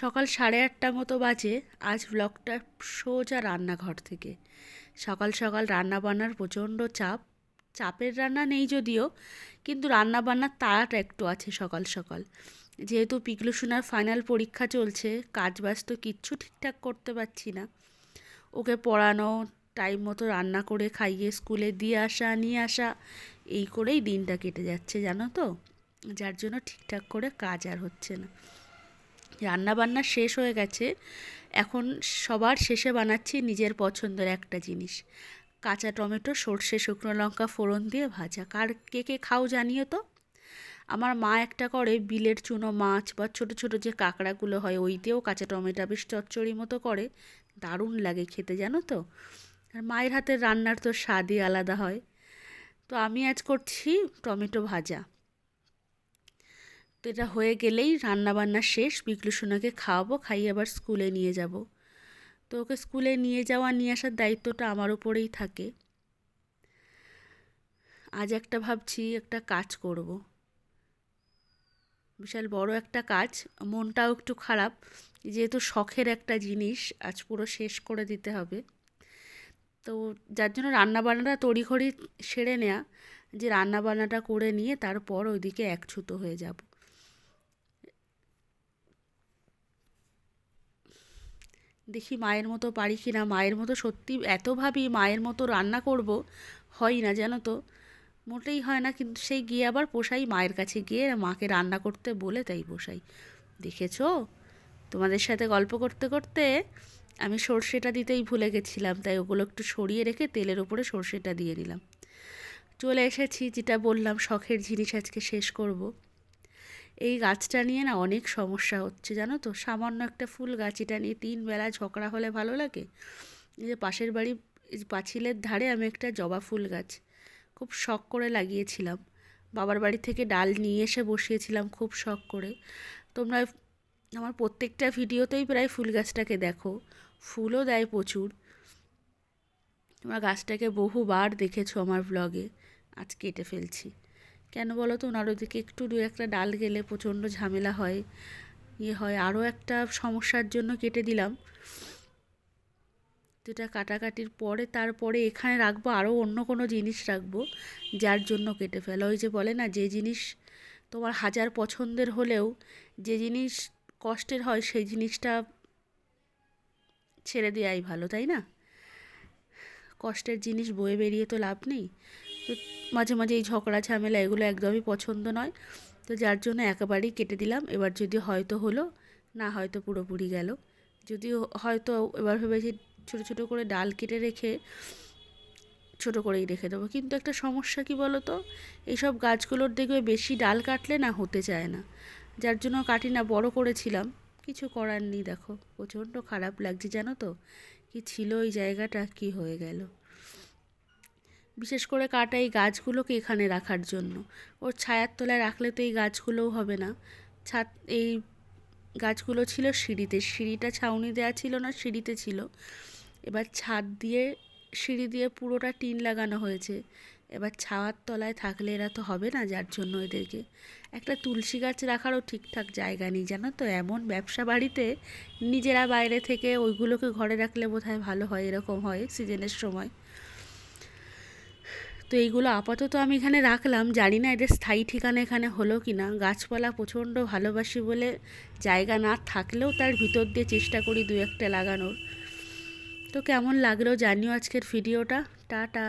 সকাল সাড়ে আটটা মতো বাজে, আজ ব্লগটা সোজা রান্নাঘর থেকে। সকাল সকাল রান্না বান্নার প্রচণ্ড চাপ। চাপের রান্না নেই যদিও, কিন্তু রান্না বান্নার তাড়াটা একটু আছে সকাল সকাল। যেহেতু পিকলু সোনার ফাইনাল পরীক্ষা চলছে, কাজ বাজ তো কিচ্ছু ঠিকঠাক করতে পারছি না। ওকে পড়ানো টাইম মতো রান্না করে খাইয়ে স্কুলে দিয়ে আসা, নিয়ে আসা, এই করেই দিনটা কেটে যাচ্ছে, জানো তো? যার জন্য ঠিকঠাক করে কাজ আর হচ্ছে না। রান্না বান্না শেষ হয়ে গেছে। এখন সবার শেষে বানাচ্ছি নিজের পছন্দের একটা জিনিস। কাঁচা টমেটো, সর্ষে, শুকনো লঙ্কা ফোড়ন দিয়ে ভাজা। কার কে কে খাও জানিও তো? আমার মা একটা করে বিলের চুনো মাছ বা ছোট ছোট যে কাঁকড়াগুলো হয় ওইতেও কাঁচা টমেটো বেশ চচ্চড়ি মতো করে। দারুণ লাগে খেতে, জানো তো? আর মায়ের হাতের রান্নার তো স্বাদই আলাদা হয়। তো আমি আজ করছি টমেটো ভাজা। তো এটা হয়ে গেলেই রান্নাবান্না শেষ, বিকলু সোনাকে খাওয়াবো, খাইয়ে আবার স্কুলে নিয়ে যাব। তো ওকে স্কুলে নিয়ে যাওয়া, নিয়ে আসার দায়িত্বটা আমার উপরেই থাকে। আজ একটা ভাবছি, একটা কাজ করব। বিশাল বড় একটা কাজ, মনটাও একটু খারাপ, যেহেতু শখের একটা জিনিস, আজ পুরো শেষ করে দিতে হবে। তো যার জন্য রান্নাবান্নাটা তড়িঘড়ি সেরে নেওয়া যে রান্নাবান্নাটা করে নিয়ে তারপর ওইদিকে একছুতো হয়ে যাব। দেখি মায়ের মতো পারি কি না? মায়ের মতো সত্যি এত ভাবি মায়ের মতো রান্না করব, হয় না জানো তো? মোটেই হয় না, কিন্তু সেই গিয়ে আবার পোষাই মায়ের কাছে গিয়ে মাকে রান্না করতে বলে তাই পোষাই। দেখেছ? তোমাদের সাথে গল্প করতে করতে আমি সর্ষেটা দিতেই ভুলে গেছিলাম, তাই ওগুলো একটু সরিয়ে রেখে তেলের ওপরে সর্ষেটা দিয়ে দিলাম। চলে এসেছি, যেটা বললাম, শখের জিনিস আজকে শেষ করব। এই গাছটা নিয়ে না অনেক সমস্যা হচ্ছে, জানো তো? সামান্য একটা ফুল গাছ এটা নিয়ে তিন বেলা ঝগড়া হলে ভালো লাগে। এই যে পাশের বাড়ি পাঁচিলের ধারে আমি একটা জবা ফুল গাছ, খুব শখ করে লাগিয়েছিলাম। বাবার বাড়ি থেকে ডাল নিয়ে এসে বসিয়েছিলাম খুব শখ করে। তোমরা আমার প্রত্যেকটা ভিডিওতেই প্রায় ফুল গাছটাকে দেখো, ফুলও দেয় প্রচুর। তোমরা গাছটাকে বহুবার দেখেছ আমার ব্লগে আজ কেটে ফেলছি। কেন বলো তো? ওনার ওদিকে একটু দু একটা ডাল গেলে প্রচণ্ড ঝামেলা হয়। ইয়ে হয়। আরও একটা সমস্যার জন্য কেটে দিলাম। যেটা কাটাকাটির পরে তারপরে এখানে রাখব, আরও অন্য কোনো জিনিস রাখব, যার জন্য কেটে ফেলা। ওই যে বলে না, যে জিনিস তোমার হাজার পছন্দের হলেও, যে জিনিস কষ্টের হয়, সেই জিনিসটা ছেড়ে দেওয়াই ভালো, তাই না? কষ্টের জিনিস বয়ে বেরিয়ে তো লাভ নেই। তো মাঝে মাঝে এই ঝগড়া ঝামেলা এগুলো একদমই পছন্দ নয়। তো যার জন্য একেবারেই কেটে দিলাম। এবার যদি হয়তো হলো, না হয়তো পুরোপুরি গেল। যদি হয়তো এবার ভেবেছি ছোটো ছোটো করে ডাল কেটে রেখে ছোটো করেই রেখে দেবো। কিন্তু একটা সমস্যা কি বলো তো এইসব গাছগুলোর দেখবে বেশি ডাল কাটলে না হতে চায় না। যার জন্য কাটি না, বড় করেছিলাম। কিছু করার নেই দেখো। প্রচণ্ড খারাপ লাগছে জানো তো? কি ছিল ওই জায়গাটা, কি হয়ে গেল? বিশেষ করে কাটা এই গাছগুলোকে এখানে রাখার জন্য। ওর ছায়ার তলায় রাখলে তো এই গাছগুলোও হবে না। ছাদ এই গাছগুলো ছিল সিঁড়িতে। সিঁড়িটা ছাউনি দেওয়া ছিল না, সিঁড়িতে ছিল। এবার ছাদ দিয়ে, সিঁড়ি দিয়ে পুরোটা টিন লাগানো হয়েছে। এবার ছাওয়ার তলায় থাকলে এরা তো হবে না যার জন্য এদেরকে। একটা তুলসী গাছ রাখারও ঠিকঠাক জায়গা নেই, জানো তো? এমন ব্যবসা বাড়িতে নিজেরা বাইরে থেকে ওইগুলোকে ঘরে রাখলে বোধহয় ভালো হয়, এরকম হয় সিজনের সময়। তো এইগুলো আপাতত আমি এখানে রাখলাম। জানি না এদের স্থায়ী ঠিকানা এখানে হলো কি না গাছপালা প্রচণ্ড ভালোবাসি বলে জায়গা না থাকলেও তার ভিতর দিয়ে চেষ্টা করি দু একটা লাগানোর। তো কেমন লাগল জানিও আজকের ভিডিওটা। টাটা।